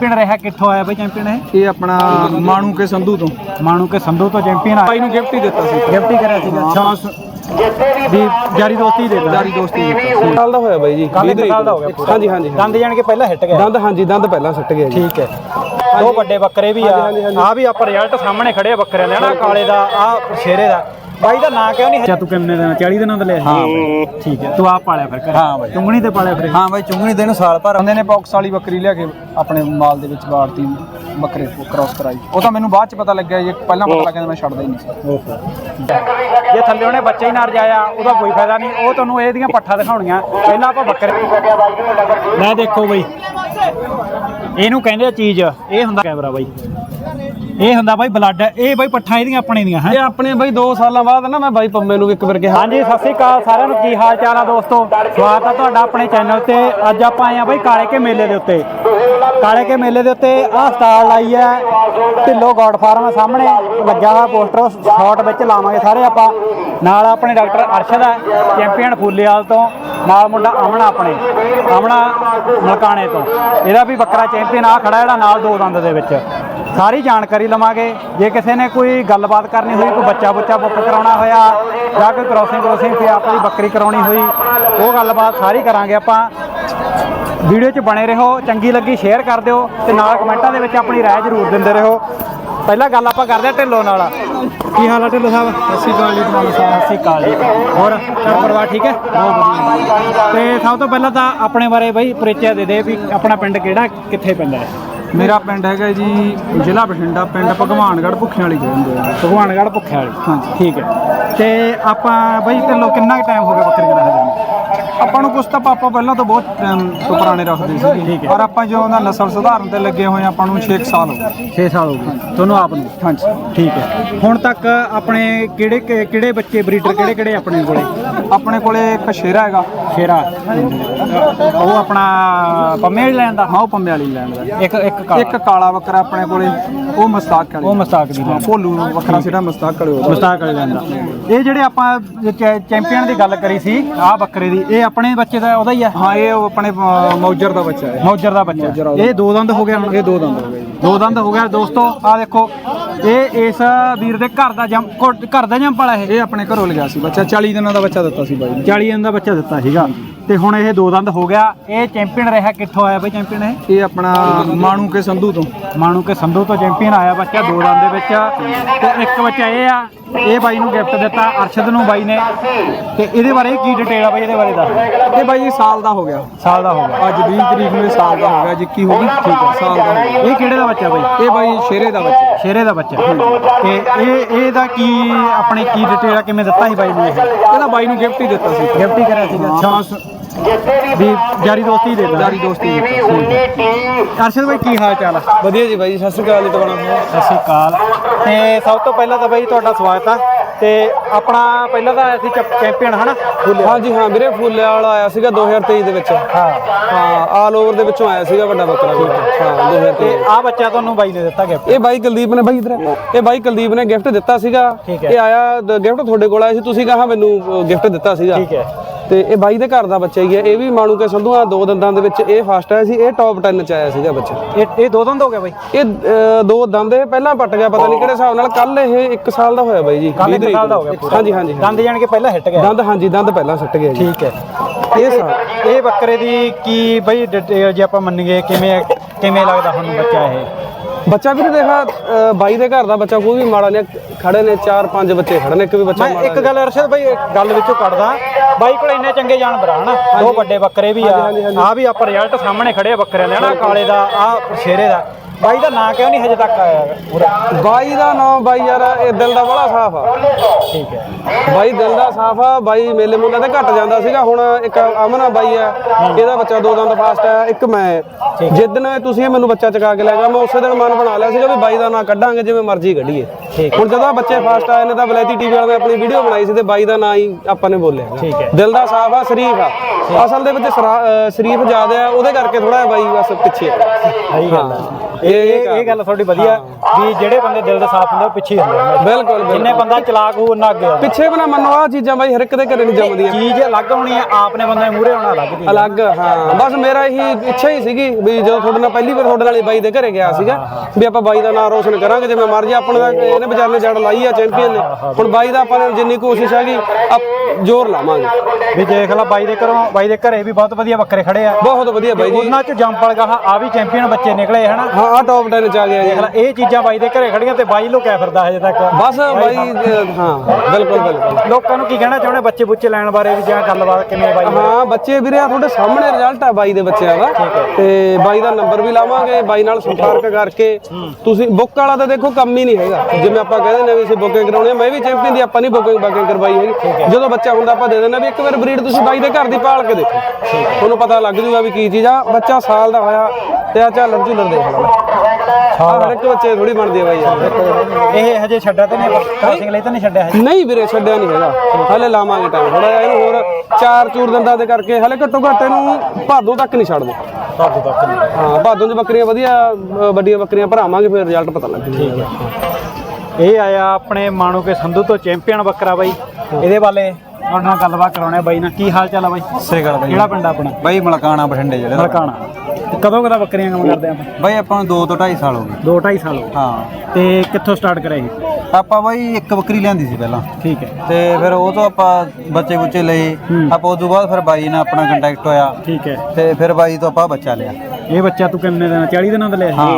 Champion ਰਿਹਾ ਕਿੱਥੋਂ ਆਇਆ ਬਈ ਚੈਂਪੀਅਨ ਇਹ? ਇਹ ਆਪਣਾ ਮਾਣੂ ਕੇ ਸੰਧੂ ਤੋਂ। ਮਾਣੂ ਕੇ ਸੰਧੂ ਤੋਂ ਚੈਂਪੀਅਨ ਆਇਆ। ਭਾਈ ਨੂੰ ਗਿਫਟ ਹੀ ਦਿੱਤਾ ਸੀ। ਗਿਫਟ ਹੀ ਕਰਿਆ ਸੀਗਾ ਛਾਸ ਵੀ ਜਾਰੀ ਦੋਸਤੀ ਦੇ ਦਿੱਤਾ। ਯਾਰੀ ਦੋਸਤੀ ਦਿੱਤਾ ਸੀ। ਸਾਲ ਦਾ ਹੋਇਆ ਬਾਈ ਜੀ। ਕੱਲ 20 ਤਰੀਕ ਸਾਲ ਦਾ ਹੋ ਗਿਆ। ਹਾਂਜੀ ਹਾਂਜੀ। ਦੰਦ ਜਾਣ ਕੇ ਪਹਿਲਾਂ ਹਿੱਟ ਗਿਆ? ਦੰਦ ਹਾਂਜੀ ਦੰਦ ਪਹਿਲਾਂ ਸੱਟ ਗਿਆ ਜੀ। ਠੀਕ ਹੈ। ਦੋ ਵੱਡੇ ਬੱਕਰੇ ਵੀ ਆ। ਆ ਵੀ ਆਪਾਂ ਰਿਜ਼ਲਟ ਸਾਹਮਣੇ ਖੜੇ ਆ ਬੱਕਰਿਆਂ ਦੇ। ਨਾ ਕਾਲੇ ਦਾ ਆ ਸ਼ੇਰੇ ਦਾ। ਬਾਈ ਦਾ ਨਾਂ ਕਿਉਂ ਨਹੀਂ ਤੂੰ ਕਿੰਨੇ ਦਿਨ 40 ਦਿਨਾਂ ਦਾ ਲਿਆ ਹਾਂ ਬਾਈ। ਠੀਕ ਹੈ ਤੂੰ ਆਪ ਪਾਲਿਆ ਫਿਰ ਘਰੇ? ਹਾਂ ਬਾਈ। ਚੁੰਗਣੀ ਤੇ ਪਾਲਿਆ ਫਿਰ? ਹਾਂ ਬਾਈ ਚੁੰਗਣੀ ਦੇ ਨੂੰ ਸਾਲ ਭਰ ਉਹਨੇ ਨੇ ਬਾਕਸ ਵਾਲੀ ਬੱਕਰੀ ਲਿਆ ਕੇ ਆਪਣੇ ਮਾਲ ਦੇ ਵਿੱਚ ਬਾੜਤੀ ਬੱਕਰੇ ਕੋ ਕ੍ਰਾਸ ਕਰਾਈ। ਉਹ ਤਾਂ ਮੈਨੂੰ ਬਾਅਦ ਚ ਪਤਾ ਲੱਗਿਆ ਜੇ ਪਹਿਲਾਂ ਪਤਾ ਲੱਗਿਆ ਤਾਂ ਮੈਂ ਛੱਡਦਾ ਹੀ ਨਹੀਂ ਸੀ। ਜੇ ਥੱਲੇ ਉਹਨੇ ਬੱਚੇ ਹੀ ਨਾ ਰਜਾਇਆ ਉਹਦਾ ਕੋਈ ਫਾਇਦਾ ਨਹੀਂ। ਉਹ ਤੁਹਾਨੂੰ ਇਹਦੀਆਂ ਪੱਠਾ ਦਿਖਾਉਣੀਆਂ। ਪਹਿਲਾਂ ਆਪਾਂ ਬੱਕਰੇ ਲੈ ਦੇਖੋ ਬਈ। ਇਹਨੂੰ ਕਹਿੰਦੇ ਆ ਚੀਜ਼। ਇਹ ਹੁੰਦਾ ਕੈਮਰਾ ਬਾਈ। ਇਹ ਹੁੰਦਾ ਬਾਈ ਬਲੱਡ। ਇਹ ਬਾਈ ਪੱਠਾਂ ਇਹਦੀਆਂ ਆਪਣੇ ਦੀਆਂ ਹੈ? ਇਹ ਆਪਣੇ ਬਾਈ 2 ਸਾਲਾਂ ਬਾਅਦ ਨਾ ਮੈਂ ਬਾਈ ਪੰਮੇ ਨੂੰ ਇੱਕ ਵਾਰ ਕਿਹਾ। ਹਾਂਜੀ ਸਤਿ ਸ੍ਰੀ ਅਕਾਲ ਸਾਰਿਆਂ ਨੂੰ। ਕੀ ਹਾਲ ਚਾਲ ਆ ਦੋਸਤੋ? ਸਵਾਗਤ ਆ ਤੁਹਾਡਾ ਆਪਣੇ ਚੈਨਲ ਤੇ। ਅੱਜ ਆਪਾਂ ਆਏ ਆ ਬਾਈ ਕਾਲੇ ਕੇ ਮੇਲੇ ਦੇ ਉੱਤੇ। ਕਾਲੇ ਕੇ ਮੇਲੇ ਦੇ ਉੱਤੇ ਆਹ ਸਟਾਲ ਲਾਈ ਹੈ। ਢਿੱਲੋ ਗੋਡ ਫਾਰਮ ਸਾਹਮਣੇ। ਲੱਗਿਆ ਹੋਇਆ ਪੋਸਟਰ ਸ਼ਾਰਟ ਵਿੱਚ ਲਾਵਾਂਗੇ ਸਾਰੇ ਆਪਾਂ। ਨਾਲ ਆਪਣੇ ਡਾਕਟਰ ਅਰਸ਼ਦ ਹੈ, ਚੈਂਪੀਅਨ ਫੂਲੇਵਾਲ ਤੋਂ। ਨਾਲ ਮੁੰਡਾ ਅਮਨਾ ਆਪਣੇ, ਅਮਨਾ ਮਲਕਾਣੇ ਤੋਂ। ਇਹਦਾ ਵੀ ਬੱਕਰਾ ਚੈਂਪੀਅਨ ਆ ਖੜਾ ਜਿਹੜਾ ਨਾਲ ਦੋ ਦੰਦ ਦੇ ਵਿੱਚ। ਸਾਰੀ ਜਾਣਕਾਰੀ ਲਵਾਂਗੇ। ਜੇ ਕਿਸੇ ਨੇ ਕੋਈ ਗੱਲਬਾਤ ਕਰਨੀ ਹੋਈ, ਕੋਈ ਬੱਚਾ ਬੁੱਚਾ ਬੁੱਕ ਕਰਾਉਣਾ ਹੋਇਆ ਜਾਂ ਕੋਈ ਕ੍ਰੋਸਿੰਗ ਕ੍ਰੋਸਿੰਗ ਤੇ ਆਪਣੀ ਬੱਕਰੀ ਕਰਾਉਣੀ ਹੋਈ, ਉਹ ਗੱਲਬਾਤ ਸਾਰੀ ਕਰਾਂਗੇ ਆਪਾਂ। ਵੀਡੀਓ 'ਚ ਬਣੇ ਰਹੋ ਚੰਗੀ ਲੱਗੀ ਸ਼ੇਅਰ ਕਰ ਦਿਓ ਤੇ ਨਾਲ ਕਮੈਂਟਾਂ ਦੇ ਵਿੱਚ ਆਪਣੀ ਰਾਏ ਜ਼ਰੂਰ ਦਿੰਦੇ ਰਹੋ। ਪਹਿਲਾਂ ਗੱਲ ਆਪਾਂ ਕਰਦੇ ਹਾਂ ਢਿੱਲੋਂ ਨਾਲ। ਕੀ ਹਾਲ ਆ ਢਿੱਲੋਂ ਸਾਹਿਬ? ਅਕਾਲ ਜੀ ਤੁਹਾਨੂੰ ਸ਼੍ਰੀ ਅਕਾਲ ਜੀ। ਹੋਰ ਘਰ ਪਰਿਵਾਰ ਠੀਕ ਹੈ? ਬਹੁਤ ਵਧੀਆ ਤੇ ਸਭ ਤੋਂ ਪਹਿਲਾਂ ਤਾਂ ਆਪਣੇ ਬਾਰੇ ਬਈ ਪਰਿਚੈ ਦੇ ਦੇ ਵੀ ਆਪਣਾ ਪਿੰਡ ਕਿਹੜਾ ਕਿੱਥੇ ਪੈਂਦਾ ਹੈ? ਮੇਰਾ ਪਿੰਡ ਹੈਗਾ ਜੀ ਜ਼ਿਲ੍ਹਾ ਬਠਿੰਡਾ ਪਿੰਡ ਭਗਵਾਨਗੜ੍ਹ ਭੁੱਖਿਆਂ ਵਾਲੀ ਕਹਿੰਦੇ ਆ ਭਗਵਾਨਗੜ੍ਹ ਭੁੱਖੇ ਵਾਲੀ। ਹਾਂਜੀ। ਠੀਕ ਹੈ। ਤੇ ਆਪਾਂ ਬਈ ਢਿੱਲੋਂ ਕਿੰਨਾ ਟਾਈਮ ਹੋ ਗਿਆ ਬੱਕਰੀਆਂ ਰੱਖਦੇ ਨੂੰ ਆਪਾਂ ਨੂੰ ਕੁਛ ਤਾਂ ਪਾਪਾ ਪਹਿਲਾਂ ਤੋਂ ਬਹੁਤ ਟਾਈਮ ਤੋਂ ਪੁਰਾਣੇ ਰੱਖਦੇ ਸੀ। ਪਰ ਆਪਾਂ ਜੋ ਉਹਦਾ ਨਸਲ ਸੁਧਾਰਨ ਤੇ ਲੱਗੇ ਹੋਏ ਆਪਾਂ ਨੂੰ 6 ਸਾਲ ਹੋ ਗਏ। 6 ਸਾਲ ਹੋ ਗਏ। ਤੁਹਾਨੂੰ ਆਪ ਨੂੰ? ਹਾਂਜੀ। ਠੀਕ ਹੈ। ਹੁਣ ਤੱਕ ਆਪਣੇ ਕਿਹੜੇ ਕਿਹੜੇ ਬੱਚੇ ਬਰੀਡਰ ਕਿਹੜੇ ਕਿਹੜੇ ਆਪਣੇ ਕੋਲੇ? ਆਪਣੇ ਕੋਲੇ ਇੱਕ ਸ਼ੇਰਾ ਹੈਗਾ। ਸ਼ੇਰਾ। ਉਹ ਆਪਣਾ ਪੰਮੇ ਵਾਲੀ ਲੈਣ ਦਾ ਹਾਂ ਉਹ ਪੰਮੇ ਵਾਲੀ ਲੈਣ ਦਾ ਇੱਕ ਇੱਕ ਕਾਲਾ। ਇੱਕ ਕਾਲਾ ਬੱਕਰਾ ਆਪਣੇ ਕੋਲੇ। ਉਹ ਮਸਤਾਕ ਵਾਲੀ। ਉਹ ਮਸਤਾਕ ਦੀ ਭੋਲੂ ਵੱਖਰਾ ਸਿਰਾ ਮਸਤਾਕ ਵਾਲੇ। ਮਸਤਾਕ ਵਾਲੀ ਲੈਣ ਦਾ ਇਹ ਜਿਹੜੇ ਆਪਾਂ ਚੈਂਪੀਅਨ ਦੀ ਗੱਲ ਕਰੀ ਸੀ ਆਹ ਬੱਕਰੇ ਦੀ ਇਹ ਆਪਣੇ ਬੱਚੇ ਦਾ ਉਹਦਾ ਹੀ ਆ? ਹਾਂ ਇਹ ਉਹ ਆਪਣੇ ਮੌਜਰ ਦਾ ਬੱਚਾ ਹੈ। ਮੌਜਰ ਦਾ ਬੱਚਾ ਮੌਜਰ ਉਹਦਾ। ਇਹ ਦੋ ਦੰਦ ਹੋ ਗਿਆ ਹੁਣ? ਇਹ ਦੋ ਦੰਦ ਹੋ ਗਏ ਜੀ। ਦੋ ਦੰਦ ਹੋ ਗਿਆ ਦੋਸਤੋ ਆ ਦੇਖੋ ਇਹ ਇਸ ਵੀਰ ਦੇ ਘਰ ਦਾ ਜੰਮ ਘਰ ਦਾ ਜੰਮ ਵਾਲਾ ਇਹ। ਇਹ ਆਪਣੇ ਘਰੋਂ ਲਿਆ ਸੀ ਬੱਚਾ। 40 ਦਿਨਾਂ ਦਾ ਬੱਚਾ ਦਿੱਤਾ ਸੀ ਬਾਈ ਨੇ। 40 ਦਿਨ ਦਾ ਬੱਚਾ ਦਿੱਤਾ ਸੀਗਾ। ਤੇ ਹੁਣ ਇਹ ਦੋ ਦੰਦ ਹੋ ਗਿਆ। ਇਹ ਚੈਂਪੀਅਨ ਰਿਹਾ ਕਿੱਥੋਂ ਆਇਆ ਬਈ ਚੈਂਪੀਅਨ ਇਹ? ਇਹ ਆਪਣਾ ਮਾਣੂ ਕੇ ਸੰਧੂ ਤੋਂ। ਮਾਣੂ ਕੇ ਸੰਧੂ ਤੋਂ ਚੈਂਪੀਅਨ ਆਇਆ ਬੱਚਾ ਦੋ ਦੰਦ ਦੇ ਵਿੱਚ। ਤੇ ਇੱਕ ਬੱਚਾ ਇਹ ਆ। ਇਹ ਬਾਈ ਨੂੰ ਗਿਫਟ ਦਿੱਤਾ ਅਰਸ਼ਦ ਨੂੰ ਬਾਈ ਨੇ। ਤੇ ਇਹਦੇ ਬਾਰੇ ਕੀ ਡਿਟੇਲ ਆ ਬਾਈ ਇਹਦੇ ਬਾਰੇ ਦੱਸ। ਇਹ ਬਾਈ ਸਾਲ ਦਾ ਹੋ ਗਿਆ। ਸਾਲ ਦਾ ਹੋ ਗਿਆ। ਅੱਜ 20 ਤਰੀਕ ਨੂੰ ਇਹ ਸਾਲ ਦਾ ਹੋ ਗਿਆ। ਅੱਜ 21 ਹੋ ਗਈ। ਠੀਕ ਹੈ ਸਾਲ ਦਾ ਹੋ ਗਿਆ। ਇਹ ਕਿਹੜੇ ਦਾ ਬੱਚਾ ਬਾਈ? ਇਹ ਬਾਈ ਸ਼ੇਰੇ ਦਾ ਬੱਚਾ। ਸ਼ੇਰੇ ਦਾ ਬੱਚਾ। ਤੇ ਇਹ ਇਹਦਾ ਕੀ ਆਪਣੀ ਕੀ ਡਿਟੇਲ ਆ? ਕਿਵੇਂ ਦਿੱਤਾ ਸੀ ਬਾਈ ਨੂੰ ਇਹ? ਇਹਦਾ ਬਾਈ ਨੂੰ ਗਿਫਟ ਹੀ ਦਿੱਤਾ ਸੀ। ਗਿਫਟ ਹੀ ਕਰਿਆ ਸੀਗਾ ਛਾਸ ਵੀ ਜਾਰੀ ਦੋਸਤੀ ਦੇ ਯਾਰੀ ਦੋਸਤੀ ਦਿੱਤਾ ਅਰਸ਼ਦ ਬਾਈ ਕੀ ਹਾਲ ਚਾਲ ਆ? ਵਧੀਆ ਜੀ ਬਾਈ ਜੀ, ਸਤਿ ਸ਼੍ਰੀ ਅਕਾਲ ਜੀ ਦੁਬਾਰਾ ਸਤਿ ਸ਼੍ਰੀ ਅਕਾਲ। ਤੇ ਸਭ ਤੋਂ ਪਹਿਲਾਂ ਤਾਂ ਬਾਈ ਤੁਹਾਡਾ ਸਵਾਗਤ ਆ। ਤੇ ਆਪਣਾ ਪਹਿਲਾਂ ਤਾਂ ਅਸੀਂ ਚੈਂਪੀਅਨ ਹਨਾ? ਫੁੱਲੇ ਹਾਂਜੀ ਹਾਂ ਵੀਰੇ ਫੁੱਲੇ ਵਾਲਾ ਆਇਆ ਸੀਗਾ 2023 ਦੇ ਵਿੱਚ। ਹਾਂ। ਹਾਂ ਆਲ ਓਵਰ ਦੇ ਵਿੱਚੋਂ ਆਇਆ ਸੀਗਾ ਵੱਡਾ ਬੱਕਰਾ ਵੀ। ਹਾਂ। 2023 ਤੇ ਆ ਬੱਚਾ ਤੁਹਾਨੂੰ ਬਾਈ ਨੇ ਦਿੱਤਾ ਗਿਫਟ ਇਹ ਬਾਈ ਕੁਲਦੀਪ ਨੇ ਬਾਈ ਇਧਰ ਇਹ ਬਾਈ ਕੁਲਦੀਪ ਨੇ ਗਿਫਟ ਦਿੱਤਾ ਸੀਗਾ। ਇਹ ਆਇਆ ਗਿਫਟ ਤੁਹਾਡੇ ਕੋਲ ਆਇਆ ਸੀ ਤੁਸੀਂ ਕਹਾ ਮੈਨੂੰ ਗਿਫਟ ਦਿੱਤਾ ਸੀਗਾ? ਠੀਕ ਹੈ। ਤੇ ਇਹ ਬਾਈ ਦੇ ਘਰ ਦਾ ਬੱਚਾ ਹੀ ਹੈ। ਇਹ ਵੀ ਮਾਣੂ ਕੇ ਸੰਧੂਆਂ ਦੋ ਦੰਦਾਂ ਦੇ ਵਿੱਚ ਇਹ ਫਸਟ ਆਇਆ ਸੀ ਇਹ ਟੌਪ 10 ਚ ਆਇਆ ਸੀਗਾ ਬੱਚਾ। ਇਹ ਇਹ ਦੋ ਦੰਦ ਹੋ ਗਿਆ ਬਾਈ? ਇਹ ਅ, ਦੋ ਦੰਦ ਇਹ ਪਹਿਲਾਂ ਪੱਟ ਗਿਆ ਪਤਾ ਨਹੀਂ ਕਿਹੜੇ ਹਿਸਾਬ ਨਾਲ। ਕੱਲ ਇਹ 1 ਸਾਲ ਦਾ ਹੋਇਆ ਬਾਈ ਜੀ ਕੱਲ 20 ਇੱਕ ਤਰੀਕ ਸਾਲ ਦਾ ਹੋ। ਗਿਆ ਪੂਰਾ। ਹਾਂਜੀ ਹਾਂਜੀ। ਦੰਦ ਜਾਣ ਕੇ ਪਹਿਲਾਂ ਹਿੱਟ ਗਿਆ? ਦੰਦ ਹਾਂਜੀ ਦੰਦ ਪਹਿਲਾਂ ਸੱਟ ਗਿਆ ਜੀ। ਠੀਕ ਹੈ। ਇਹ ਸਾਲ। ਇਹ ਬੱਕਰੇ ਦੀ ਕੀ ਬਈ ਡਿਟੇਲ ਜੇ ਆਪਾਂ ਮੰਨੀਏ ਕਿਵੇਂ ਕਿਵੇਂ ਲੱਗਦਾ ਤੁਹਾਨੂੰ ਬੱਚਾ ਇਹ? ਬੱਚਾ ਵੀ ਦੇਖਾ ਅ, ਬਾਈ ਦੇ ਘਰ ਦਾ ਬੱਚਾ ਕੋਈ ਵੀ ਮਾੜਾ ਨਹੀਂ ਖੜੇ ਨੇ ਚਾਰ ਪੰਜ ਬੱਚੇ ਖੜੇ ਨੇ ਇੱਕ ਵੀ ਬੱਚਾ ਮੈਂ ਇੱਕ ਗੱਲ ਅਰਸ਼ਦ ਇੱਕ ਗੱਲ ਵਿੱਚੋਂ ਕੱਢਦਾ। ਬਾਈ ਕੋਲ ਇੰਨੇ ਚੰਗੇ ਜਾਨਵਰ ਆ ਹਨਾ? ਦੋ ਵੱਡੇ ਬੱਕਰੇ ਵੀ ਆ। ਆ ਵੀ ਆਪਾਂ ਰਿਜ਼ਲਟ ਸਾਹਮਣੇ ਖੜੇ ਆ ਬੱਕਰਿਆਂ ਦੇ ਹਨਾ? ਕਾਲੇ ਦਾ ਆ ਸ਼ੇਰੇ ਦਾ। ਬਾਈ ਦਾ ਨਾਂ ਕਿਉਂ ਨਹੀਂ ਹਜੇ ਤੱਕ ਆਇਆ ਪੂਰਾ। ਬਾਈ ਦਾ ਨਾਮ ਬਾਈ ਯਾਰ ਇਹ ਦਿਲ ਦਾ ਬੜਾ ਸਾਫ਼ ਆ। ਠੀਕ ਹੈ। ਬਾਈ ਦਿਲ ਦਾ ਸਾਫ਼ ਆ ਬਾਈ ਮੇਲੇ ਮੁੱਲੇ ਤੇ ਘੱਟ ਜਾਂਦਾ ਸੀਗਾ ਹੁਣ ਇੱਕ ਅਮਨਾ ਬਾਈ ਆ ਇਹਦਾ ਬੱਚਾ ਦੋ ਦੰਦ ਫਾਸਟ ਆ ਇੱਕ ਮੈਂ ਜਿੱਦਣ ਤੁਸੀਂ ਇਹ ਮੈਨੂੰ ਬੱਚਾ ਚਕਾ ਕੇ ਲੈ ਗਿਆ ਮੈਂ ਉਸੇ ਦਿਨ ਮਨ ਬਣਾ ਲਿਆ ਸੀਗਾ ਵੀ ਬਾਈ ਦਾ ਨਾਂ ਕੱਢਾਂਗੇ ਜਿਵੇਂ ਮਰਜ਼ੀ ਕੱਢੀਏ। ਹੁਣ ਜਦੋਂ ਆਹ ਬੱਚੇ ਫਾਸਟ ਆਏ ਨੇ ਤਾਂ ਬਲੈਤੀ ਟੀਵੀ ਵਾਲਿਆਂ ਨੇ ਆਪਣੀ ਵੀਡੀਓ ਬਣਾਈ ਸੀ ਤੇ ਬਾਈ ਦਾ ਨਾਂ ਹੀ ਆਪਾਂ ਨੇ ਬੋਲਿਆ। ਦਿਲ ਦਾ ਸਾਫ਼ ਆ ਸ਼ਰੀਫ ਆ। ਅਸਲ ਦੇ ਵਿੱਚ ਸ਼ਰੀਫ ਜ਼ਿਆਦਾ ਆ ਉਹਦੇ ਕਰਕੇ ਥੋੜਾ ਬਾਈ ਬਸ ਪਿੱਛੇ ਆ। ਸਹੀ ਗੱਲ ਆ। ਇਹ ਇਹ ਗੱਲ ਤੁਹਾਡੀ ਵਧੀਆ ਵੀ ਜਿਹੜੇ ਬੰਦੇ ਦਿਲ ਦੇ ਸਾਫ਼ ਹੁੰਦੇ ਉਹ ਪਿੱਛੇ ਹੀ ਹੁੰਦੇ ਆ। ਬਿਲਕੁਲ ਜਿੰਨੇ ਬੰਦਾ ਚਲਾਕ ਹੋਊ ਉਹਨਾਂ ਅੱਗੇ ਆਉਂਦਾ। ਪਿੱਛੇ ਬਣਾ ਮੰਨੋ ਆ ਚੀਜ਼ਾਂ ਬਾਈ ਹਰ ਇੱਕ ਦੇ ਘਰੇ ਨਹੀਂ ਜੰਮਦੀਆਂ। ਚੀਜ਼ ਅਲੱਗ ਹੋਣੀ ਹੈ ਆਪਨੇ ਬੰਦੇ ਮੂਹਰੇ ਆਉਣਾ ਅਲੱਗ ਚੀਜ਼ ਅਲੱਗ ਹਾਂ। ਬਸ ਮੇਰਾ ਇਹੀ ਇੱਛਾ ਹੀ ਸੀਗੀ ਵੀ ਜਦੋਂ ਤੁਹਾਡੇ ਨਾਲ ਪਹਿਲੀ ਵਾਰ ਤੁਹਾਡੇ ਨਾਲ ਹੀ ਬਾਈ ਦੇ ਘਰੇ ਗਿਆ ਸੀਗਾ ਵੀ ਆਪਾਂ ਬਾਈ ਦਾ ਨਾਮ ਰੋਸ਼ਨ ਕਰਾਂਗੇ ਜਿਵੇਂ ਮਰਜ਼ੀ ਆਪਣੇ ਦਾ ਇਹਨੇ ਵਿਚਾਰੇ ਨੇ ਜੜ ਲਾਈ ਆ ਚੈਂਪੀਅਨ ਨੇ। ਹੁਣ ਬਾਈ ਦਾ ਆਪਾਂ ਨੇ ਜਿੰਨੀ ਕੋਸ਼ਿਸ਼ ਹੈਗੀ ਜ਼ੋਰ ਲਾਵਾਂਗੇ। ਵੀ ਦੇਖ ਲੈ ਬਾਈ ਦੇ ਘਰੋਂ ਬਾਈ ਦੇ ਘਰੇ ਵੀ ਬਹੁਤ ਵਧੀਆ ਬੱਕਰੇ ਖੜੇ ਆ। ਬਹੁਤ ਵਧੀਆ ਬਾਈ ਜੀ। ਉਹਨਾਂ ਚ ਜੰਪਲ ਗਾਹਾਂ ਆ ਵੀ ਚੈਂਪੀਅਨ ਬੱਚੇ ਨਿਕਲੇ ਹਨਾ? ਹਾਂ ਆ ਟੌਪ 10 ਚ ਆ ਗਿਆ ਜੀ। ਦੇਖ ਲੈ ਇਹ ਚੀਜ਼ਾਂ ਬਾਈ ਦੇ ਘਰੇ ਖੜੀਆਂ ਤੇ ਬਾਈ ਲੁਕਿਆ ਫਿਰਦਾ ਹਜੇ ਤੱਕ। ਬਸ ਬਾਈ ਅਹ, ਹਾਂ ਬਿਲਕੁਲ ਬਿਲਕੁਲ। ਲੋਕਾਂ ਨੂੰ ਕੀ ਕਹਿਣਾ ਚਾਹੁੰਦੇ? ਬੱਚੇ ਬੁੱਚੇ ਲੈਣ ਬਾਰੇ ਵੀ ਜਾਂ ਗੱਲਬਾਤ ਕਿਵੇਂ ਬਾਈ ਹਾਂ ਬੱਚੇ ਵੀਰੇ ਆ ਤੁਹਾਡੇ ਸਾਹਮਣੇ ਰਿਜ਼ਲਟ ਆ ਬਾਈ ਦੇ ਬੱਚਿਆਂ ਦਾ। ਤੇ ਬਾਈ ਦਾ ਨੰਬਰ ਵੀ ਲਾਵਾਂਗੇ ਬਾਈ ਨਾਲ ਸੰਪਰਕ ਕਰਕੇ। ਤੁਸੀਂ ਬੁੱਕ ਵਾਲਾ ਤਾਂ ਦੇਖੋ ਕੰਮ ਹੀ ਨਹੀਂ ਹੈਗਾ। ਜਿਵੇਂ ਆਪਾਂ ਕਹਿੰਦੇ ਨੇ ਵੀ ਅਸੀਂ ਬੁਕਿੰਗ ਕਰਾਉਣੀ ਆ, ਮੈਂ ਵੀ ਚੈਂਪੀਅਨ ਦੀ ਆਪਾਂ ਨਹੀਂ ਬੁਕਿੰਗ ਬਾਕਿੰਗ ਕਰਵਾਈ ਹੈਗੀ। ਜਦੋਂ ਬੱਚਾ ਹੁੰਦਾ ਆਪਾਂ ਦੇ ਦਿੰਦੇ ਵੀ ਇੱਕ ਵਾਰ ਬਰੀਡ ਤੁਸੀਂ ਬਾਈ ਦੇ ਘਰ ਦੀ ਪਾਲ ਕੇ ਦੇਖੋ। ਤੁਹਾਨੂੰ ਪਤਾ ਲੱਗ ਜੂਗਾ ਵੀ ਕੀ ਚੀਜ਼ ਆ। ਬੱਚਾ ਸਾਲ ਦਾ ਹੋਇਆ ਤੇ ਆ ਝਾਲਰ ਝੂਲਰ ਦੇਖ ਲਓ ਆਹ ਹਰ ਇੱਕ ਬੱਚੇ ਥੋੜੀ ਬਣਦੀ ਆ ਬਾਈ ਯਾਰ। ਇਹ ਹਜੇ ਛੱਡਿਆ ਤੇ ਨਹੀਂ ਕ੍ਰਾਸਿੰਗ ਲਈ ਤਾਂ ਨਹੀਂ ਛੱਡਿਆ ਹਜੇ। ਨਹੀਂ ਵੀਰੇ ਛੱਡਿਆ ਨਹੀਂ ਹੈਗਾ। ਹਲੇ ਲਾਵਾਂਗੇ ਟਾਈਮ ਥੋੜਾ ਜਿਹਾ ਇਹਨੂੰ ਹੋਰ ਚਾਰ ਚੂਰ ਦੰਦਾਂ ਦੇ ਕਰਕੇ ਹਲੇ ਘੱਟੋ ਘੱਟ ਇਹਨੂੰ ਭਾਦੋਂ ਤੱਕ ਨਹੀਂ ਛੱਡਦੇ। ਭਾਦੂ ਤੱਕ ਨਹੀਂ। ਹਾਂ ਭਾਦੋਂ ਚ ਬੱਕਰੀਆਂ ਵਧੀਆ ਅ, ਵੱਡੀਆਂ ਬੱਕਰੀਆਂ ਭਰਾਵਾਂਗੇ ਫਿਰ ਰਿਜ਼ਲਟ ਪਤਾ ਲੱਗ। ਜੂਗਾ ਇਹ ਆਇਆ ਆਪਣੇ ਮਾਣੂ ਕੇ ਸੰਧੂ ਤੋਂ ਚੈਂਪੀਅਨ ਬੱਕਰਾ ਬਾਈ। ਇਹਦੇ ਬਾਰੇ ਤੁਹਾਡੇ ਨਾਲ ਗੱਲਬਾਤ ਕਰਾਉਣੇ ਬਾਈ ਨਾਲ। ਕੀ ਹਾਲ ਚਾਲ ਆ ਬਾਈ? ਸੇਗਲ ਬਾਈ। ਕਿਹੜਾ ਪਿੰਡ ਆ ਆਪਣਾ? ਬਾਈ ਮਲਕਾਣਾ ਬਠਿੰਡੇ ਜਿਹੜੇ। ਮਲਕਾਣਾ। ਕਦੋਂ ਕਦਾ ਬੱਕਰੀਆਂ ਕੰਮ ਕਰਦੇ ਆਪਾਂ? ਬਾਈ ਆਪਾਂ ਨੂੰ 2 ਤੋਂ 2.5 ਸਾਲ ਹੋ ਗਏ। 2 2.5 ਸਾਲ ਹੋ ਗਏ। ਹਾਂ। ਤੇ ਕਿੱਥੋਂ ਸਟਾਰਟ ਕਰਿਆ ਇਹ? ਆਪਾਂ ਬਾਈ ਇੱਕ ਬੱਕਰੀ ਲਿਆਂਦੀ ਸੀ ਪਹਿਲਾਂ। ਠੀਕ ਹੈ। ਤੇ ਫਿਰ ਉਹ ਤੋਂ ਆਪਾਂ ਬੱਚੇ ਬੁੱਚੇ ਲਏ ਆਪਾਂ ਉਸ ਤੋਂ ਬਾਅਦ ਫਿਰ ਬਾਈ ਨਾਲ ਆਪਣਾ ਕੰਟੈਕਟ ਹੋਇਆ। ਠੀਕ ਹੈ। ਤੇ ਫਿਰ ਬਾਈ ਤੋਂ ਆਪਾਂ ਬੱਚਾ ਲਿਆ। ਇਹ ਬੱਚਾ ਤੂੰ ਕਿੰਨੇ ਦਿਨ 40 ਦਿਨਾਂ ਦਾ ਲਿਆ ਹਾਂ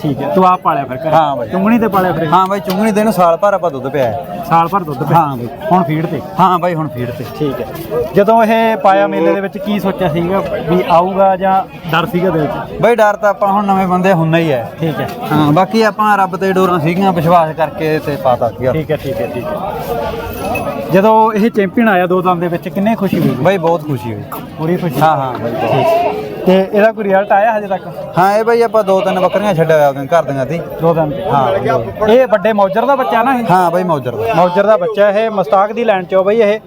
ਠੀਕ ਹੈ ਤੂੰ ਆਪ ਪਾਲਿਆ ਫਿਰ ਘਰੇ? ਹਾਂ ਬਾਈ। ਚੁੰਗਣੀ ਤੇ ਪਾਲਿਆ ਫਿਰ ਇਹ? ਹਾਂ ਬਾਈ ਚੁੰਗਣੀ ਦੇ ਨੂੰ ਸਾਲ ਭਰ ਆਪਾਂ ਦੁੱਧ ਪਿਆ ਹੈ। ਸਾਲ ਭਰ ਦੁੱਧ ਪਿਆ? ਹਾਂ ਬਾਈ। ਹੁਣ ਫੀਡ ਤੇ? ਹਾਂ ਬਾਈ ਹੁਣ ਫੀਡ ਤੇ। ਠੀਕ ਹੈ। ਜਦੋਂ ਇਹ ਪਾਇਆ ਮੇਲੇ ਦੇ ਵਿੱਚ ਕੀ ਸੋਚਿਆ ਸੀਗਾ ਵੀ ਆਊਗਾ ਜਾਂ ਡਰ ਸੀਗਾ ਦਿਲ 'ਚ? ਬਾਈ ਡਰ ਤਾਂ ਆਪਾਂ ਹੁਣ ਨਵੇਂ ਬੰਦੇ ਹੁੰਨਾ ਹੀ ਹੈ। ਠੀਕ ਹੈ। ਹਾਂ ਬਾਕੀ ਆਪਾਂ ਰੱਬ ਤੇ ਡੋਰਾਂ ਸੀਗੀਆਂ ਵਿਸ਼ਵਾਸ ਕਰਕੇ ਤੇ ਪਾਤਾ ਸੀਗਾ। ਠੀਕ ਹੈ ਠੀਕ ਹੈ ਠੀਕ ਹੈ। ਜਦੋਂ ਇਹ ਚੈਂਪੀਅਨ ਆਇਆ ਦੋ ਦੰਦ ਦੇ ਵਿੱਚ ਕਿੰਨੇ ਖੁਸ਼ੀ ਹੋਈ? ਬਾਈ ਬਹੁਤ ਖੁਸ਼ੀ ਹੋਈ। ਪੂਰੀ ਖੁਸ਼ੀ। ਹਾਂ ਹਾਂ ਬਾਈ ਬਹੁਤ। ਤੇ ਇਹਦਾ ਕੋਈ ਰਿਜ਼ਲਟ ਆਇਆ ਹਜੇ ਤੱਕ? ਹਾਂ ਇਹ ਬਾਈ ਆਪਾਂ ਦੋ ਤਿੰਨ ਬੱਕਰੀਆਂ ਛੱਡਿਆ ਹੋਇਆ ਉਹਦੇ ਘਰ ਦੀਆਂ ਦੀ। ਦੋ ਦੰਦ ਤੇ। ਹਾਂ ਇਹ ਵੱਡੇ ਮੌਜਰ ਦਾ ਬੱਚਾ ਨਾ ਇਹ? ਹਾਂ ਬਾਈ ਮੌਜਰ ਦਾ। ਮੌਜਰ ਦਾ ਬੱਚਾ ਇਹ ਮਸਤਾਕ ਦੀ ਲਾਈਨ ਚੋਂ ਬਈ ਇਹ।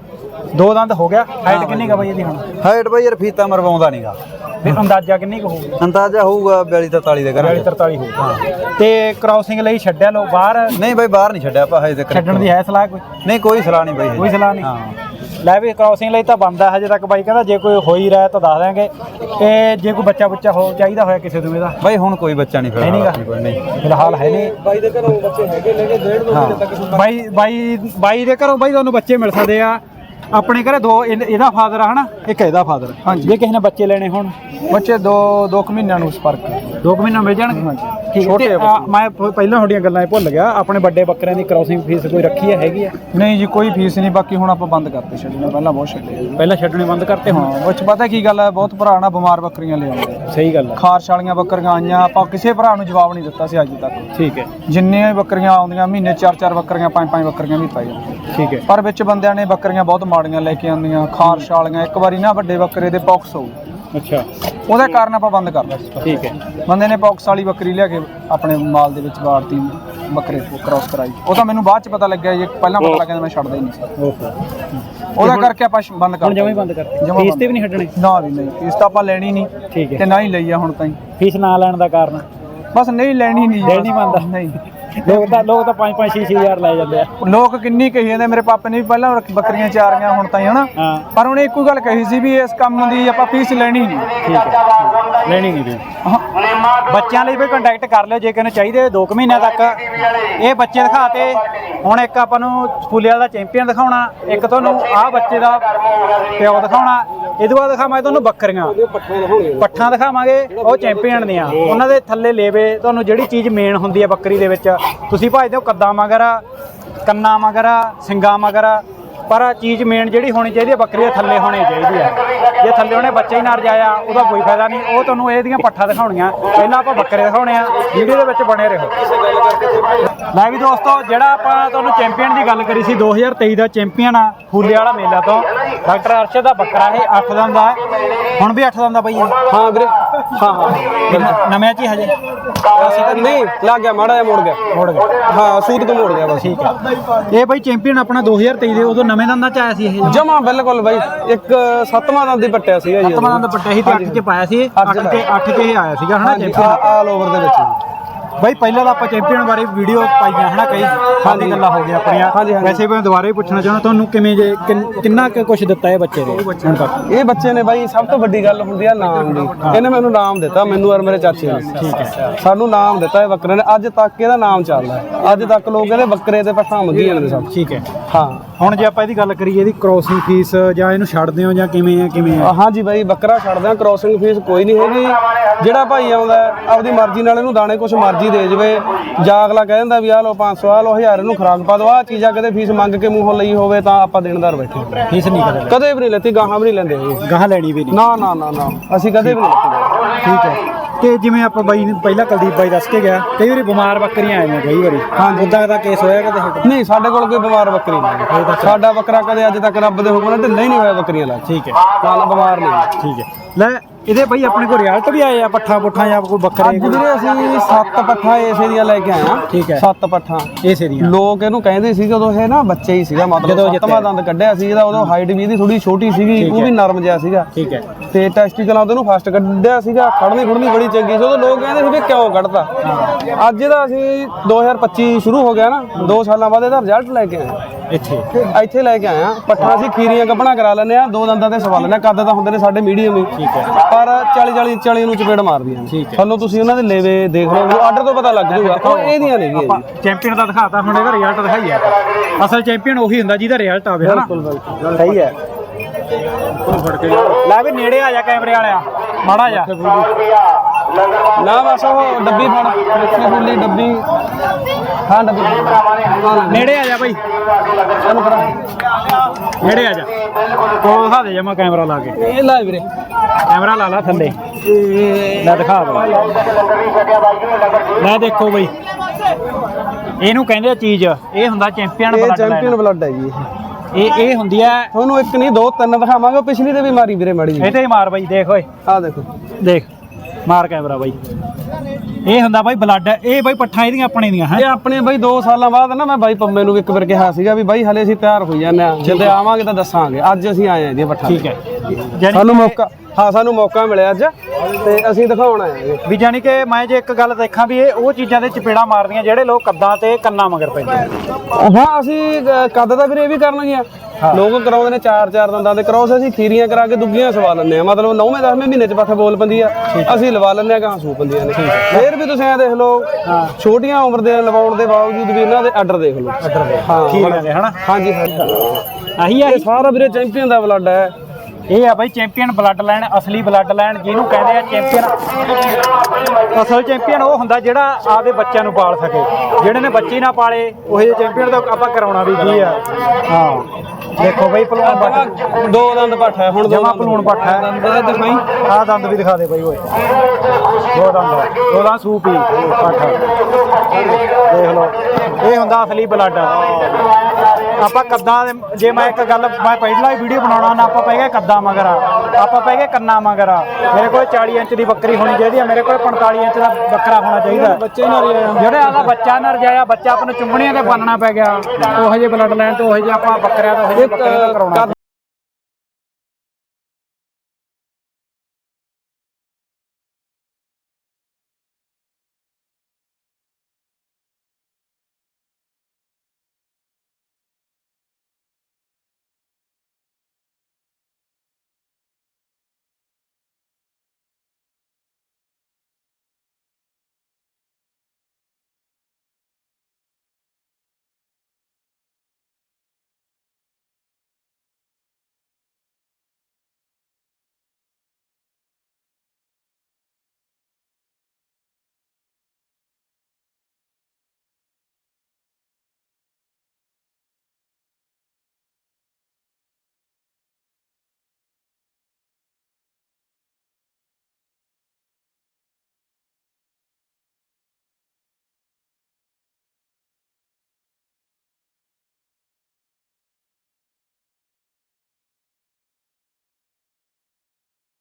ਦੋ ਦੰਦ ਹੋ ਗਿਆ। ਹਾਈਟ ਕਿੰਨੀ ਕਾ ਬਈ ਇਹਦੀ ਹੁਣ? ਹਾਈਟ ਬਾਈ ਯਾਰ ਫੀਤਾ ਮਰਵਾਉਂਦਾ ਨਹੀਂਗਾ ਵੀ ਅੰਦਾਜ਼ਾ ਕਿੰਨੀ ਕੁ ਹੋਊਗੀ ਅੰਦਾਜ਼ਾ ਹੋਊਗਾ 42 43 ਦੇ 42 ਕਰਾਂਗੇ 43 ਹੋਊਗਾ ਤੇ ਕ੍ਰਾਸਿੰਗ ਲਈ ਛੱਡਿਆ ਲੋ ਬਾਹਰ? ਨਹੀਂ ਬਾਈ ਬਾਹਰ ਨਹੀਂ ਛੱਡਿਆ ਆਪਾਂ ਹਜੇ ਤੱਕ ਛੱਡਣ ਦੀ ਹੈ ਸਲਾਹ ਕੋਈ? ਨਹੀਂ ਕੋਈ ਸਲਾਹ ਨਹੀਂ ਬਾਈ। ਕੋਈ ਸਲਾਹ ਨਹੀਂ? ਹਾਂ। ਲੈ ਵੀ ਕ੍ਰਾਸਿੰਗ ਲਈ ਤਾਂ ਬੰਦਾ ਹਜੇ ਤੱਕ ਬਾਈ ਕਹਿੰਦਾ ਜੇ ਕੋਈ ਹੋਈ ਰਿਹਾ ਤਾਂ ਦੱਸ ਦਾਂਗੇ ਤੇ ਜੇ ਕੋਈ ਬੱਚਾ ਬੁੱਚਾ ਹੋ ਚਾਹੀਦਾ ਹੋਇਆ ਕਿਸੇ ਨੂੰ ਇਹਦਾ ਬਾਈ ਹੁਣ ਕੋਈ ਬੱਚਾ ਨਹੀਂ ਹੈ ਫਿਲਹਾਲ ਨਹੀਂਗਾ ਆਪਣੇ ਕੋਲ ਨਹੀਂ। ਫਿਲਹਾਲ ਹੈ ਨਹੀਂ। ਬਾਈ ਦੇ ਘਰੋਂ ਬੱਚੇ ਹੈਗੇ ਲੈ ਕੇ ਡੇਢ ਦੋ ਮਹੀਨੇ ਤੱਕ ਬਾਈ ਬਾਈ ਬਾਈ ਦੇ ਘਰੋਂ ਬਾਈ ਤੁਹਾਨੂੰ ਬੱਚੇ ਮਿਲ ਸਕਦੇ ਆ। ਆਪਣੇ ਘਰੇ ਦੋ ਇਹਨ- ਇਹਦਾ ਫਾਦਰ ਆ ਹਨਾ? ਇੱਕ ਇਹਦਾ ਫਾਦਰ ਹਾਂਜੀ। ਜੇ ਕਿਸੇ ਨੇ ਬੱਚੇ ਲੈਣੇ ਹੋਣ। ਬੱਚੇ ਦੋ ਦੋ ਕੁ ਮਹੀਨਿਆਂ ਨੂੰ ਸਪਰਕ ਦੋ ਕੁ ਮਹੀਨਾ ਮਿਲ ਜਾਣਗੇ। ਹਾਂਜੀ। ਹੈ ਆ, ਮੈਂ ਪਹਿਲਾਂ ਤੁਹਾਡੀਆਂ ਗੱਲਾਂ 'ਚ ਭੁੱਲ ਗਿਆ ਆਪਣੇ ਵੱਡੇ ਬੱਕਰਿਆਂ ਦੀ ਕ੍ਰਾਸਿੰਗ ਫੀਸ ਕੋਈ ਰੱਖੀ ਹੈ ਹੈਗੀ ਆ ਨਹੀਂ ਜੀ ਕੋਈ ਫੀਸ ਨਹੀਂ ਬਾਕੀ ਹੁਣ ਆਪਾਂ ਬੰਦ ਕਰਤੇ ਛੱਡਣਾ ਪਹਿਲਾਂ ਬਹੁਤ ਛੱਡੇ। ਪਹਿਲਾਂ ਛੱਡਣੇ ਬੰਦ ਕਰਤੇ ਹੁਣ? ਹਾਂ ਵਿੱਚ ਪਤਾ ਕੀ ਗੱਲ ਹੈ ਬਹੁਤ ਭਰਾ ਨਾ ਬਿਮਾਰ ਬੱਕਰੀਆਂ ਲੈ ਆਉਂਦੇ ਸਹੀ ਗੱਲ ਹੈ। ਖਾਰਸ਼ ਵਾਲੀਆਂ ਬੱਕਰੀਆਂ ਆਈਆਂ ਆਪਾਂ ਕਿਸੇ ਭਰਾ ਨੂੰ ਜਵਾਬ ਨਹੀਂ ਦਿੱਤਾ ਸੀ ਅੱਜ ਤੱਕ। ਠੀਕ ਹੈ। ਜਿੰਨੀਆਂ ਵੀ ਬੱਕਰੀਆਂ ਆਉਂਦੀਆਂ ਮਹੀਨੇ ਚਾਰ ਚਾਰ ਬੱਕਰੀਆਂ ਪੰਜ ਪੰਜ ਬੱਕਰੀਆਂ ਵੀ ਪਾਈ ਠੀਕ ਹੈ। ਪਰ ਵਿੱਚ ਬੰਦਿਆਂ ਨੇ ਬੱਕਰੀਆਂ ਬਹੁਤ ਮਾੜੀਆਂ ਲੈ ਕੇ ਆਉਂਦੀਆਂ ਖਾਰਸ਼ ਵਾਲੀਆਂ ਇੱਕ ਵਾਰੀ ਨਾ ਵੱਡੇ ਬੱਕਰੇ ਦੇ ਪੌਕਸ ਹੋਊ। ਅੱਛਾ। ਉਹਦੇ ਕਾਰਨ ਆਪਾਂ ਬੰਦ ਕਰ ਦਿੱਤਾ। ਠੀਕ ਹੈ। ਬੰਦੇ ਨੇ ਪੌਕਸ ਵਾਲੀ ਬੱਕਰੀ ਲਿਆ ਕੇ ਆਪਣੇ ਮਾਲ ਦੇ ਵਿੱਚ ਵਾੜਤੀ ਬੱਕਰੇ ਤੋਂ ਕ੍ਰਾਸ ਕਰਾਈ। ਉਹ ਤਾਂ ਮੈਨੂੰ ਬਾਅਦ ਚ ਪਤਾ ਲੱਗਿਆ ਜੀ ਪਹਿਲਾਂ ਪਤਾ ਲੱਗਿਆ ਮੈਂ ਛੱਡਦਾ ਹੀ ਨਹੀਂ ਸੀ। ਉਹਦਾ ਕਰਕੇ ਆਪਾਂ ਬੰਦ ਕਰ ਹੁਣ ਜਮਾਂ ਹੀ ਬੰਦ ਕਰਤੇ ਫੀਸ ਬੰਦ। ਤੇ ਵੀ ਨਹੀਂ ਛੱਡਣੇ? ਨਾ ਵੀ ਨਹੀਂ। ਫੀਸ ਤਾਂ ਆਪਾਂ ਲੈਣੀ ਨਹੀਂ ਠੀਕ ਤੇ ਨਾ ਹੀ ਲਈ ਆ ਹੁਣ ਤਾਈਂ। ਫੀਸ ਨਾ ਲੈਣ ਦਾ ਕਾਰਨ? ਬਸ ਨਹੀਂ ਲੈਣੀ ਨਹੀਂ ਲੈਣੀ ਮੰਨਦਾ। ਨਹੀਂ। ਲੋਕ ਤਾਂ ਲੋਕ ਤਾਂ 5 5 6 6000 ਲੈ ਜਾਂਦੇ ਆ। ਲੋਕ ਕਿੰਨੀ ਕਹੀ ਜਾਂਦੇ ਮੇਰੇ ਪਾਪੇ ਨੇ ਵੀ ਪਹਿਲਾਂ ਰੱਖ- ਬੱਕਰੀਆਂ ਚਾਰੀਆਂ ਹੁਣ ਤਾਈਂ ਹਨਾ? ਹਾਂ। ਪਰ ਉਹਨੇ ਇੱਕੋ ਗੱਲ ਕਹੀ ਸੀ ਵੀ ਇਸ ਕੰਮ ਦੀ ਆਪਾਂ ਫੀਸ ਲੈਣੀ ਨਹੀਂ। ਠੀਕ ਹੈ। ਲੈਣੀ ਨਹੀਂ ਦੀ ਬੱਚਿਆਂ ਲਈ ਵੀ ਕੰਟੈਕਟ ਕਰ ਲਿਓ ਜੇ ਕਿਸੇ ਨੂੰ ਚਾਹੀਦੇ 2 ਮਹੀਨਿਆਂ ਤੱਕ। ਇਹ ਬੱਚੇ ਦਿਖਾਤੇ ਹੁਣ ਇੱਕ ਆਪਾਂ ਨੂੰ ਸਕੂਲੇ ਵਾਲਾ ਚੈਂਪੀਅਨ ਦਿਖਾਉਣਾ ਇੱਕ ਤੁਹਾਨੂੰ ਆਹ ਬੱਚੇ ਦਾ ਪਿਓ ਦਿਖਾਉਣਾ। ਇਹਦੇ ਬਾਅਦ ਦਿਖਾਵਾਂਗੇ ਤੁਹਾਨੂੰ ਬੱਕਰੀਆਂ। ਪੱਠਾਂ ਦਿਖਾਵਾਂਗੇ ਉਹ ਚੈਂਪੀਅਨ ਦੀਆਂ। ਉਹਨਾਂ ਦੇ ਥੱਲੇ ਲੇਵੇ ਤੁਹਾਨੂੰ ਜਿਹੜੀ ਚੀਜ਼ ਮੇਨ ਹੁੰਦੀ ਹੈ ਬੱਕਰੀ ਦੇ ਵਿੱਚ। ਤੁਸੀਂ ਭਾਜਦੇ ਹੋ ਕੱਦਾਂ ਮਗਰ, ਕੰਨਾ ਮਗਰ, ਸਿੰਗਾ ਮਗਰ, ਪਰ ਆਹ ਚੀਜ਼ ਮੇਨ ਜਿਹੜੀ ਹੋਣੀ ਚਾਹੀਦੀ ਹੈ ਬੱਕਰੀ ਦੇ ਥੱਲੇ ਹੋਣੀ ਚਾਹੀਦੀ ਹੈ ਜੇ ਥੱਲੇ ਉਹਨੇ ਬੱਚਾ ਹੀ ਨਾ ਰਜਾਇਆ ਉਹਦਾ ਕੋਈ ਫਾਇਦਾ ਨਹੀਂ। ਉਹ ਤੁਹਾਨੂੰ ਇਹਦੀਆਂ ਪੱਠਾਂ ਦਿਖਾਉਣੀਆਂ, ਪਹਿਲਾਂ ਆਪਾਂ ਬੱਕਰੇ ਦਿਖਾਉਣੇ ਆ, ਵੀਡੀਓ ਦੇ ਵਿੱਚ ਬਣੇ ਰਹੋ। ਲੈ ਵੀ ਦੋਸਤੋ, ਜਿਹੜਾ ਆਪਾਂ ਤੁਹਾਨੂੰ ਚੈਂਪੀਅਨ ਦੀ ਗੱਲ ਕਰੀ ਸੀ 2023 ਦਾ ਚੈਂਪੀਅਨ ਆ, ਫੂਲੇ ਵਾਲਾ ਮੇਲਾ ਤੋਂ। ਡਾਕਟਰ ਅਰਸ਼ਦ ਦਾ ਬੱਕਰਾ, ਇਹ 8 ਦੰਦ ਦਾ ਹੁਣ ਵੀ 8 ਦੰਦ ਦਾ ਬਈ ਹਾਂ ਵੀਰੇ। ਹਾਂ ਹਾਂ। ਨਵੇਂ ਚ ਹੀ ਹਜੇ ਨਹੀਂ ਲੱਗ ਗਿਆ ਮਾੜਾ ਜਿਹਾ ਮੁੜ ਗਿਆ। ਮੋੜ ਗਏ ਹਾਂ ਸੂਤ ਤੋਂ ਮੁੜ ਗਿਆ ਬਸ। ਠੀਕ ਹੈ ਇਹ ਬਈ ਚੈਂਪੀਅਨ ਆਪਣਾ 2023 ਦੇ ਉਦੋਂ ਨਵੇਂ ਦੰਦਾਂ ਚ ਆਇਆ ਸੀ ਇਹ। ਜਮਾ ਬਿਲਕੁਲ ਬਾਈ ਇੱਕ ਸੱਤਵਾਂ ਦੰਦ ਹੀ ਪੱਟਿਆ ਸੀਗਾ ਜੀ ਸੱਤਵਾਂ ਦੰਦ ਪੱਟਿਆ ਸੀ ਤੇ 8 ਚ ਪਾਇਆ ਸੀ 8 ਤੇ 8 ਚ ਇਹ ਆਇਆ ਸੀਗਾ ਹਨਾ ਚੈਂਪੀਅਨ? ਆਲ ਓਵਰ ਦੇ ਵਿੱਚ। ਬਾਈ ਪਹਿਲਾਂ ਤਾਂ ਆਪਾਂ ਚੈਂਪੀਅਨ ਬਾਰੇ ਵੀਡੀਓ ਪਾਈਆਂ ਹਨਾ ਕਈ? ਹਾਂਜੀ ਗੱਲਾਂ ਹੋ ਗਈਆਂ ਆਪਣੀਆਂ। ਵੈਸੇ ਮੈਂ ਦੁਬਾਰਾ ਪੁੱਛਣਾ ਚਾਹੁੰਦਾ ਤੁਹਾਨੂੰ ਕਿਵੇਂ ਜੇ ਕਿੰਨ- ਕੁਝ ਦਿੱਤਾ ਇਹ ਬੱਚੇ ਨੇ? ਹੁਣ ਤੱਕ। ਇਹ ਬੱਚੇ ਨੇ ਬਾਈ ਸਭ ਤੋਂ ਵੱਡੀ ਗੱਲ ਹੁੰਦੀ ਆ ਨਾਮ ਦੀ। ਇਹਨੇ ਮੈਨੂੰ ਨਾਮ ਦਿੱਤਾ ਮੈਨੂੰ ਔਰ ਮੇਰੇ ਚਾਚੇ ਨੇ। ਠੀਕ ਹੈ। ਸਾਨੂੰ ਨਾਮ ਦਿੱਤਾ ਇਹ ਬੱਕਰੇ ਨੇ। ਅੱਜ ਤੱਕ ਇਹਦਾ ਨਾਮ ਚੱਲਦਾ ਹੈ। ਅੱਜ ਤੱਕ ਲੋਕ ਇਹਦੇ ਬੱਕਰੇ ਤੇ ਪੱਠਾ ਮੰਗੀ ਜਾਂਦੇ ਸਭ। ਠੀਕ ਹੈ। ਹਾਂ। ਹੁਣ ਜੇ ਆਪਾਂ ਇਹਦੀ ਗੱਲ ਕਰੀਏ ਇਹਦੀ ਕ੍ਰੋਸਿੰਗ ਫੀਸ ਜਾਂ ਇਹਨੂੰ ਛੱਡਦੇ ਹੋ ਜਾਂ ਕਿਵੇਂ ਆ ਕਿਵੇਂ ਆ? ਹਾਂਜੀ ਬਾਈ ਬੱਕਰਾ ਛੱਡਦੇ ਆ ਕ੍ਰੋਸਿੰਗ ਫੀਸ ਕੋਈ ਨਹੀਂ ਹੈਗੀ। ਜਿਹੜਾ ਭਾਈ ਆਉਂਦਾ ਆਪਦੀ ਮਰਜ਼ੀ ਨਾਲ ਇਹਨੂੰ ਦਾਣੇ ਕੁਛ ਮਰਜ਼ੀ ਦੇ ਜਵੇ। ਜਾਂ ਅਗਲਾ ਕਹਿ ਦਿੰਦਾ ਵੀ ਆ ਲਓ 500 ਆ ਲਓ 1000 ਇਹਨੂੰ ਖਰਾਕ ਪਾ ਦੋ ਆ ਚੀਜ਼ਾਂ ਕਦੇ ਫੀਸ ਮੰਗ ਕੇ ਮੂੰਹੋਂ ਲਈ ਹੋਵੇ ਤਾਂ ਆਪਾਂ ਦੇਣਦਾਰ ਬੈਠੇ ਹਾਂ। ਫੀਸ ਨਹੀਂ ਕਦੇ ਕਦੇ ਵੀ ਨਹੀਂ ਲੈਤੀ ਗਾਹਾਂ ਵੀ ਨਹੀਂ ਲੈਂਦੇ ਹੈਗੇ। ਗਾਹ ਲੈਣੀ ਵੀ ਨਹੀਂ। ਨਾ ਨਾ ਨਾ ਨਾ। ਅਸੀਂ ਕਦੇ ਵੀ ਨਹੀਂ ਲੈਤੀ ਠੀਕ ਹੈ। ਤੇ ਜਿਵੇਂ ਆਪਾਂ ਬਾਈ ਨੂੰ ਪਹਿਲਾਂ ਕੁਲਦੀਪ ਬਾਈ ਦੱਸ ਕੇ ਗਿਆ ਕਈ ਵਾਰੀ ਬਿਮਾਰ ਬੱਕਰੀਆਂ ਆਈਆਂ ਕਈ ਵਾਰੀ। ਹਾਂ ਉਦਾਂ ਦਾ ਕੇਸ ਹੋਇਆ ਕਦੇ ਤੁਹਾਡੇ? ਨਹੀਂ ਸਾਡੇ ਕੋਲ ਕੋਈ ਬਿਮਾਰ ਬੱਕਰੀ ਨਹੀਂ ਸਾਡਾ ਬੱਕਰਾ ਕਦੇ ਅੱਜ ਤੱਕ ਰੱਬ ਦੇ ਹੁਕਮ ਨਾਲ ਢਿੱਲਾ ਹੀ ਨਹੀਂ ਹੋਇਆ ਬੱਕਰੀਆਂ ਲਾ ਠੀਕ ਹੈ। ਨਾਲ ਬਿਮਾਰ ਨਹੀਂ। ਠੀਕ ਹੈ। ਲੈ ਇਹਦੇ ਬਾਈ ਆਪਣੇ ਕੋਲ ਰਿਜ਼ਲਟ ਵੀ ਆਏ ਆ ਪੱਠਾ ਪੁੱਠਾ ਜਾਂ ਕੋਈ ਬੱਕਰੇ ਅੱਜ ਵੀਰੇ ਅਸੀਂ ਸੱਤ ਪੱਠਾ ਏਸੇ ਦੀਆਂ ਲੈ ਕੇ ਆਏ ਆ। ਠੀਕ ਹੈ। ਸੱਤ ਪੱਠਾ। ਇਸੇ ਦੀਆਂ। ਲੋਕ ਇਹਨੂੰ ਕਹਿੰਦੇ ਸੀ ਜਦੋਂ ਇਹ ਨਾ ਬੱਚਾ ਹੀ ਸੀਗਾ ਮਤਲਬ। ਸੱਤਵਾਂ ਦੰਦ ਕੱਢਿਆ ਸੀ ਇਹਦਾ ਉਦੋਂ ਹਾਈਟ ਵੀ ਇਹਦੀ ਥੋੜੀ ਛੋਟੀ ਸੀਗੀ ਉਹ ਵੀ ਨਰਮ ਜਿਹਾ ਸੀਗਾ। ਠੀਕ ਹੈ। ਤੇ ਟੈਸਟੀਕਲਾਂ ਤੋਂ ਇਹਨੂੰ ਫਸਟ ਕੱਢਿਆ ਸੀਗਾ ਖੜਨੀ ਖੁੜਨੀ ਬੜੀ ਚੰਗੀ ਸੀ ਉਦੋਂ ਲੋਕ ਕਹਿੰਦੇ ਸੀ ਵੀ ਕਿਉਂ ਕੱਢਤਾ? ਅੱਜ ਇਹਦਾ ਅਸੀਂ 2025 ਸ਼ੁਰੂ ਹੋ ਗਿਆ ਨਾ 2 ਸਾਲਾਂ ਬਾਅਦ ਇਹਦਾ ਰਿਜ਼ਲਟ ਲੈ ਕੇ ਆਏ। ਇੱਥੇ। ਇੱਥੇ ਲੈ ਕੇ ਆਏ ਆ। ਪੱਠਾ ਅਸੀਂ ਖੀਰੀਆਂ ਗੱਭਣਾ ਕਰਾ ਲੈਂਦੇ ਆ ਦੋ ਦੰਦਾਂ ਤੇ ਸਵਾਲ ਲੈਂਦੇ ਆ ਕੱਦ ਤਾਂ ਹੁੰਦੇ ਨੇ ਸਾਡੇ ਮੀਡੀਅਮ ਹੀ। ਠੀਕ ਹੈ। ਪਰ 40 40 40 ਨੂੰ ਚਪੇੜ ਮਾਰਦੀਆਂ ਠੀਕ ਹੈ। ਤੁਹਾਨੂੰ ਤੁਸੀਂ ਉਹਨਾਂ ਦੇ ਲੇਵੇ ਦੇਖ ਲਓ ਉਹ ਆਰਡਰ ਤੋਂ ਪਤਾ ਲੱਗ ਜਾਊਗਾ ਉਹ ਇਹਦੀਆਂ ਨਹੀਂ ਆਪਾਂ ਚੈਂਪੀਅਨ ਦਾ ਦਿਖਾਤਾ ਹੁਣ ਇਹਦਾ ਰਿਜ਼ਲਟ ਦਿਖਾਈਏ ਆਪਾਂ। ਅਸਲ ਚੈਂਪੀਅਨ ਉਹੀ ਹੁੰਦਾ ਜਿਹਦਾ ਰਿਜ਼ਲਟ ਆਵੇ ਹਨਾ? ਬਿਲਕੁਲ ਸਹੀ ਹੈ। ਲੈ ਵੀ ਨੇੜੇ ਆ ਜਾ ਕੈਮਰੇ ਵਾਲਿਆ। ਮਾੜਾ ਜਾ ਨਾ ਬਸ ਉਹ ਡੱਬੀ ਫੜ ਮਿੱਠੀ ਡੱਬੀ। ਹਾਂ ਲੈ। ਨੇੜੇ ਆ ਜਾ ਫੜਾ ਨੇੜੇ ਆ ਜਾ। ਕੋਲ ਦਿਖਾ ਦੇ ਜਮਾ ਕੈਮਰਾ ਲਾ ਕੇ। ਇਹ ਲੈ ਵੀਰੇ। ਕੈਮਰਾ ਲਾ ਲਾ ਥੱਲੇ। ਲੈ ਦਿਖਾ ਦੇ। ਲੈ ਦੇਖੋ ਬਈ। ਇਹਨੂੰ ਕਹਿੰਦੇ ਆ ਚੀਜ਼। ਇਹ ਹੁੰਦਾ ਚੈਂਪੀਅਨ ਇਹ ਬਲੱਡ ਚੈਂਪੀਅਨ ਬਲੱਡ ਹੈ ਜੀ ਇਹ। ਇਹ ਇਹ ਹੁੰਦੀ ਆ ਤੁਹਾਨੂੰ ਇੱਕ ਨਹੀਂ ਦੋ ਤਿੰਨ ਦਿਖਾਵਾਂਗੇ। ਪਿਛਲੀ ਤੇ ਵੀ ਮਾਰੀ ਵੀਰੇ ਮਾੜੀ ਜੀ ਇਹ ਤੇ ਮਾਰ ਬਾਈ ਦੇਖ ਓਏ। ਆਹ ਦੇਖੋ। ਦੇਖ। ਮਾਰ ਕੈਮਰਾ ਬਾਈ। ਇਹ ਹੁੰਦਾ ਬਾਈ ਬਲੱਡ ਇਹ ਬਾਈ ਪੱਠਾਂ ਇਹਦੀਆਂ ਆਪਣੇ ਦੀਆਂ ਹੈ? ਇਹ ਆਪਣੇ ਬਾਈ 2 ਸਾਲਾਂ ਬਾਅਦ ਨਾ ਮੈਂ ਬਾਈ ਪੰਮੇ ਨੂੰ ਇੱਕ ਵਾਰ ਕਿਹਾ ਸੀਗਾ ਵੀ ਬਾਈ ਹਲੇ ਅਸੀਂ ਤਿਆਰ ਹੋਈ ਜਾਂਦੇ ਆ ਜਦੋਂ ਆਵਾਂਗੇ ਤਾਂ ਦੱਸਾਂਗੇ। ਅੱਜ ਅਸੀਂ ਆਏ ਆ ਜੀ ਪੱਠਾ ਠੀਕ ਹੈ। ਸਾਨੂੰ ਮੌਕਾ ਹਾਂ ਸਾਨੂੰ ਮੌਕਾ ਮਿਲਿਆ ਅੱਜ ਤੇ ਅਸੀਂ ਦਿਖਾਉਣ ਆਏ ਹਾਂ। ਵੀ ਜਾਨੀ ਕਿ ਮੈਂ ਜੇ ਇੱਕ ਗੱਲ ਦੇਖਾਂ ਵੀ ਇਹ ਉਹ ਚੀਜ਼ਾਂ ਦੇ ਚਪੇੜਾ ਮਾਰਦੀਆਂ ਜਿਹੜੇ ਲੋਕ ਕੱਦਾਂ ਤੇ ਕੰਨਾਂ ਮਗਰ ਪੈਂਦੇ। ਹਾਂ ਅਸੀਂ ਕੱਦ ਤਾਂ ਵੀਰੇ ਇਹ ਵੀ ਕਰਨਗੀਆਂ। ਲੋਕ ਕਰਾਉਂਦੇ ਨੇ ਚਾਰ ਚਾਰ ਦੰਦਾਂ ਦੇ। ਕਰਾਉਸ ਅਸੀਂ ਖੀਰੀਆਂ ਕਰਾ ਕੇ ਦੁੱਗੀਆਂ ਸਵਾ ਲੈਂਦੇ ਆ। ਮਤਲਬ 9ਵੇਂ 10ਵੇਂ ਮਹੀਨੇ ਚ ਪੱਠ ਬੋਲ ਪੰਦੀ ਆ। ਅਸੀਂ ਲਵਾ ਲੈਂਦੇ ਆ ਗਾਂ ਸੂ ਪੰਦੀਆਂ ਨੇ। ਫੇਰ ਵੀ ਤੁਸੀਂ ਐ ਦੇਖ ਲਓ ਛੋਟੀਆਂ ਉਮਰ ਦੇ ਲਵਾਉਣ ਦੇ ਬਾਵਜੂਦ ਵੀ ਇਹਨਾਂ ਦੇ ਆਰਡਰ ਦੇਖ ਲਓ। ਆਰਡਰ ਦੇ ਹਾਂ ਹਨਾ? ਹਾਂਜੀ ਹਾਂਜੀ। ਆਹੀ ਆ ਇਹ ਸਾਰਾ ਵੀਰੇ ਚੈਂਪੀਅਨ ਦਾ ਬਲੱਡ ਹੈ। ਇਹ ਆ ਬਾਈ ਚੈਂਪੀਅਨ ਬਲੱਡ ਲਾਈਨ ਅਸਲੀ ਬਲੱਡ ਲਾਈਨ ਜਿਹਨੂੰ ਕਹਿੰਦੇ ਆ ਚੈਂਪੀਅਨ। ਅਸਲ ਚੈਂਪੀਅਨ ਉਹ ਹੁੰਦਾ ਜਿਹੜਾ ਆਪਦੇ ਬੱਚਿਆਂ ਨੂੰ ਪਾਲ ਸਕੇ। ਜਿਹੜੇ ਨੇ ਬੱਚੇ ਨਾ ਪਾਲੇ ਉਹ ਜਿਹੇ ਚੈਂਪੀਅਨ ਤਾਂ ਆਪਾਂ ਕਰਾਉਣਾ ਵੀ ਕੀ ਆ। ਹਾਂ। ਦੇਖੋ ਬਾਈ ਭਲਵਾਨ ਬੱਟ ਦੋ ਦੰਦ ਪੱਠ ਹੈ ਹੁਣ ਦੋ ਜਮਾ ਪੱਠ ਹੈ। ਦੰਦ ਤਾਂ ਦਿਖਾਈ ਆਹ ਦੰਦ ਵੀ ਦਿਖਾ ਦੇ ਬਾਈ ਓਏ। ਦੋ ਦੰਦ ਦੋ ਦੰਦ ਸੂਪ। ਪੱਠ ਦੇਖ ਲਓ। ਇਹ ਹੁੰਦਾ ਅਸਲੀ ਬਲੱਡ। ਆਪਾਂ ਕੱਦਾਂ ਦੇ- ਜੇ ਮੈਂ ਇੱਕ ਗੱਲ ਮੈਂ ਪਹਿਲਾਂ ਹੀ ਵੀਡੀਓ ਬਣਾਉਣਾ ਨਾ ਆਪਾਂ ਪੈ ਗਏ ਕੱਦਾਂ ਮਗਰ ਆ। ਆਪਾਂ ਪੈ ਗਏ ਕੰਨਾ ਮਗਰ ਆ। ਮੇਰੇ ਕੋਲ 40 ਇੰਚ ਦੀ ਬੱਕਰੀ ਹੋਣੀ ਚਾਹੀਦੀ ਆ ਮੇਰੇ ਕੋਲ 45 ਇੰਚ ਦਾ ਬੱਕਰਾ ਹੋਣਾ ਚਾਹੀਦਾ ਬੱਚੇ ਨਾ ਰਜਾਇਆ ਜਿਹੜੇ ਆਦਾ ਬੱਚਾ ਨਾ ਰਜਾਇਆ ਬੱਚਾ ਆਪਾਂ ਨੂੰ ਚੁੰਮਣੀਆਂ ਤੇ ਬੰਨਣਾ ਪੈ ਗਿਆ। ਉਹੋ ਜਿਹੇ ਬਲੱਡ ਲਾਈਨ ਤੋਂ ਉਹੋ ਜਿਹੇ ਆਪਾਂ ਬੱਕਰਿਆਂ ਤੋਂ ਉਹੋ ਜਿਹੇ ਬੱਕਰੇ ਤੋਂ ਕਰਾਉਣਾ।